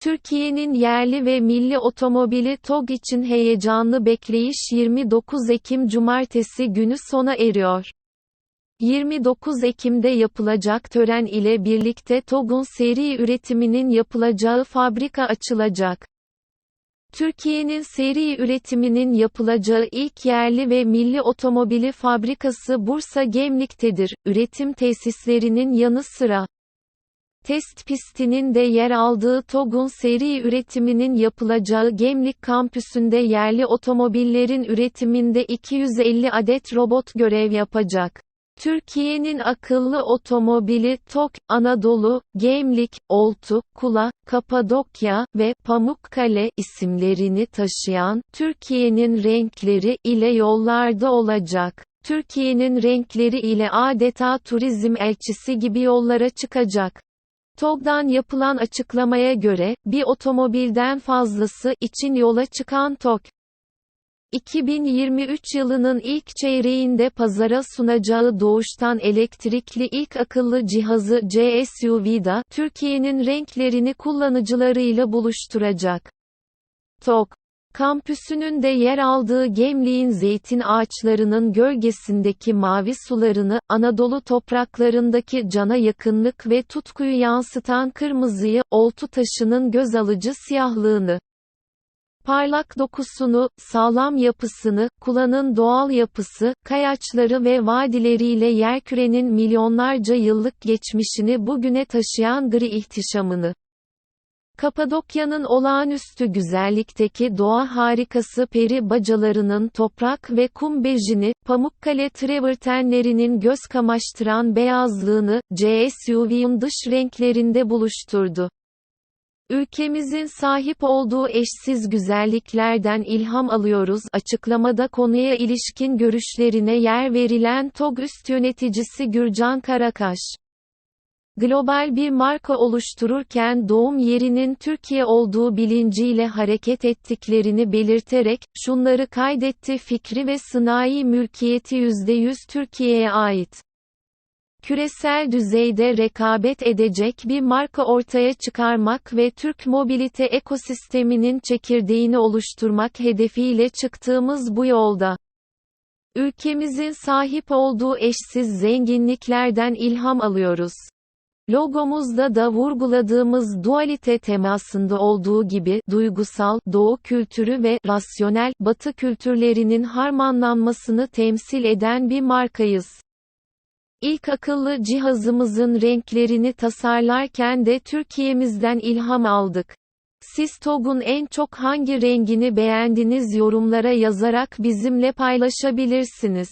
Türkiye'nin yerli ve milli otomobili TOG için heyecanlı bekleyiş 29 Ekim Cumartesi günü sona eriyor. 29 Ekim'de yapılacak tören ile birlikte TOG'un seri üretiminin yapılacağı fabrika açılacak. Türkiye'nin seri üretiminin yapılacağı ilk yerli ve milli otomobili fabrikası Bursa Gemlik'tedir. Üretim tesislerinin yanı sıra test pistinin de yer aldığı TOG'un seri üretiminin yapılacağı Gemlik kampüsünde yerli otomobillerin üretiminde 250 adet robot görev yapacak. Türkiye'nin akıllı otomobili TOK, Anadolu, Gemlik, Oltu, Kula, Kapadokya ve Pamukkale isimlerini taşıyan, Türkiye'nin renkleri ile yollarda olacak. Türkiye'nin renkleri ile adeta turizm elçisi gibi yollara çıkacak. TOG'dan yapılan açıklamaya göre, bir otomobilden fazlası için yola çıkan TOG, 2023 yılının ilk çeyreğinde pazara sunacağı doğuştan elektrikli ilk akıllı cihazı CSUV'da, Türkiye'nin renklerini kullanıcılarıyla buluşturacak. TOG Kampüsünün de yer aldığı Gemliğin zeytin ağaçlarının gölgesindeki mavi sularını, Anadolu topraklarındaki cana yakınlık ve tutkuyu yansıtan kırmızıyı, oltu taşının göz alıcı siyahlığını, parlak dokusunu, sağlam yapısını, Kula'nın doğal yapısı, kayaçları ve vadileriyle yerkürenin milyonlarca yıllık geçmişini bugüne taşıyan gri ihtişamını. Kapadokya'nın olağanüstü güzellikteki doğa harikası peri bacalarının toprak ve kum bejini, Pamukkale travertenlerinin göz kamaştıran beyazlığını, CSUV'un dış renklerinde buluşturdu. Ülkemizin sahip olduğu eşsiz güzelliklerden ilham alıyoruz açıklamada konuya ilişkin görüşlerine yer verilen TOG üst yöneticisi Gürcan Karakaş. Global bir marka oluştururken doğum yerinin Türkiye olduğu bilinciyle hareket ettiklerini belirterek, şunları kaydetti fikri ve sınai mülkiyeti %100 Türkiye'ye ait küresel düzeyde rekabet edecek bir marka ortaya çıkarmak ve Türk mobilite ekosisteminin çekirdeğini oluşturmak hedefiyle çıktığımız bu yolda. Ülkemizin sahip olduğu eşsiz zenginliklerden ilham alıyoruz. Logomuzda da vurguladığımız dualite temasında olduğu gibi duygusal doğu kültürü ve rasyonel batı kültürlerinin harmanlanmasını temsil eden bir markayız. İlk akıllı cihazımızın renklerini tasarlarken de Türkiye'mizden ilham aldık. Siz TOG'un en çok hangi rengini beğendiniz yorumlara yazarak bizimle paylaşabilirsiniz.